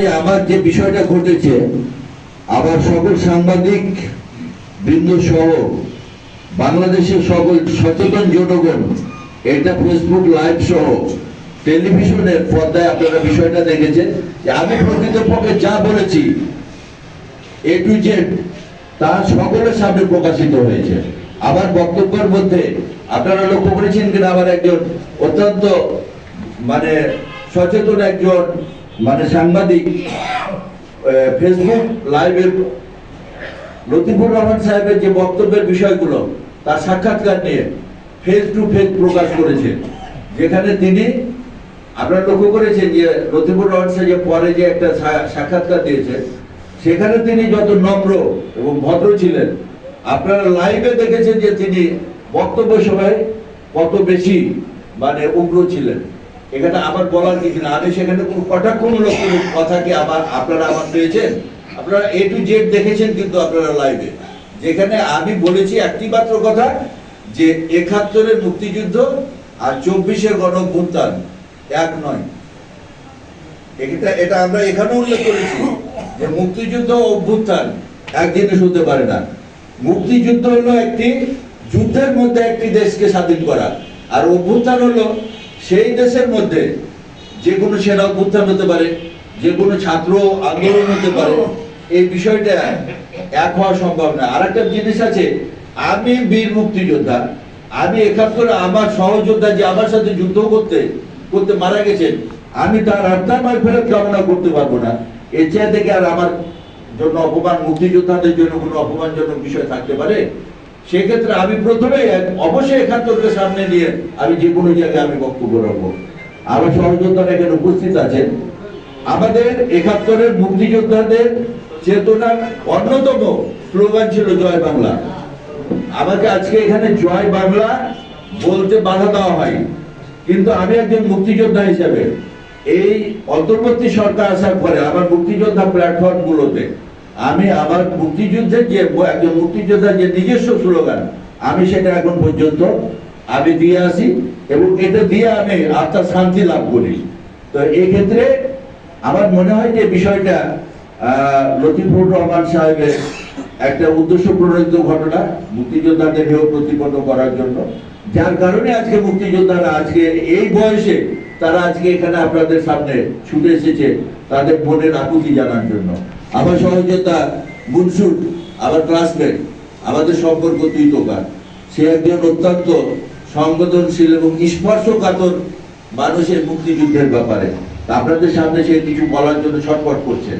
হয় আমার যে বিষয়টা ঘটেছে আমার সকল সাংবাদিক বৃন্দ সহ বাংলাদেশের সকল সচেতন জনগণ, এটা ফেসবুক লাইভ সহ টেলিভিশনের পর্দায় আপনারা বিষয়টা দেখেছেন, যে আমি প্রকৃতপক্ষে যা বলেছি এ টু জেড তা সকলের সামনে প্রকাশিত হয়েছে। আমার বক্তব্যের মধ্যে আপনারা লক্ষ্য করেছেন কিনা? আমার একজন অত্যন্ত মানে সচেতন একজন মানে সাংবাদিক ফেসবুক লাইভের লতিফুর রহমান সাহেবের যে বক্তব্যের বিষয়গুলো, তার সাক্ষাৎকার নিয়ে ফেস টু ফেস প্রকাশ করেছেন যেখানে তিনি আপনারা লক্ষ্য করেছেন যে লতিফুর রহমান সাহেব পরে যে একটা সাক্ষাৎকার দিয়েছে, সেখানে তিনি যত নম্র এবং ভদ্র ছিলেন, আপনারা লাইভে দেখেছেন যে তিনি বক্তব্য সময় কত বেশি মানে উগ্র ছিলেন। এখানে আবার বলার কিছু না। আমি সেখানে কোনো কটাক্ষমূলক কথা কি আমার আপনারা আবার পেয়েছেন? আপনারা এ টু জেড দেখেছেন কিন্তু আপনারা লাইভে যেখানে আমি বলেছি একটি মাত্র কথা, যে একাত্তরের মুক্তিযুদ্ধ আর চব্বিশের গণ অভ্যুত্থান এক নয়। এটা এটা আমরা এখানে উল্লেখ করেছি যে মুক্তিযুদ্ধ অভ্যুত্থান এক জিনিস হতে পারে না। মুক্তিযুদ্ধ হলো একটি যুদ্ধের মধ্যে একটি দেশকে স্বাধীন করা। আর অভ্যুত্থান হলো সেই দেশের মধ্যে যে কোনো সেনা অভ্যুত্থান হতে পারে, যে কোনো ছাত্র আন্দোলন হতে পারে, এই বিষয়টা এক হওয়া সম্ভব না আর একটা জিনিস আছে, আমি বীর মুক্তিযোদ্ধা, আমি একাত্তরে আমার সহযোদ্ধা যে আমার সাথে যুদ্ধ করতে করতে মারা গেছেন, আমি তার আত্মার মায় ফেরত কামনা করতে পারব না। এর চেয়ে থেকে আর আমার জন্য অপমান, মুক্তিযোদ্ধাদের জন্য কোনো অপমানজনক বিষয় থাকতে পারে? সেক্ষেত্রে আমি প্রথমে অবশ্যই একাত্তরকে সামনে নিয়ে আমি যে কোনো জায়গায় আমি বক্তব্য রাখব। আমার সহযোদ্ধারা এখানে উপস্থিত আছেন। আমাদের একাত্তরের মুক্তিযোদ্ধাদের চেতনার অন্যতম স্লোগান ছিল জয় বাংলা। আমাকে আজকে এখানে জয় বাংলা বলতে বাধা দেওয়া হয়। কিন্তু আমি একজন মুক্তিযোদ্ধা হিসেবে এই অন্তর্বর্তী সরকার আসার পরে আমার মুক্তিযোদ্ধা প্ল্যাটফর্ম গুলোতে আমি আমার মুক্তিযুদ্ধের যে একজন মুক্তিযোদ্ধার যে নিজস্ব স্লোগান, আমি সেটা এখন পর্যন্ত আমি দিয়ে আসি এবং এটা দিয়ে আমি আত্মার শান্তি লাভ করি। তো ক্ষেত্রে আমার মনে হয় যে বিষয়টা লতিফুর রহমান সাহেবের একটা উদ্দেশ্য প্রণোদিত ঘটনা, মুক্তিযোদ্ধাদের হেয় প্রতিপন্ন করার জন্য। যার কারণে আজকে মুক্তিযোদ্ধারা আজকে এই বয়সে তারা আজকে এখানে আপনাদের সামনে ছুটে এসেছে তাদের মনের আকুতি জানার জন্য। আমার সহযোগিতা মুনসুর আমার ক্লাসমেট আমাদের সম্পর্ক তুই তোকার সে একজন অত্যন্ত সংবেদনশীল এবং স্পর্শকাতর মানুষের মুক্তিযুদ্ধের ব্যাপারে। আপনাদের সামনে সে কিছু বলার জন্য ছটফট করছে।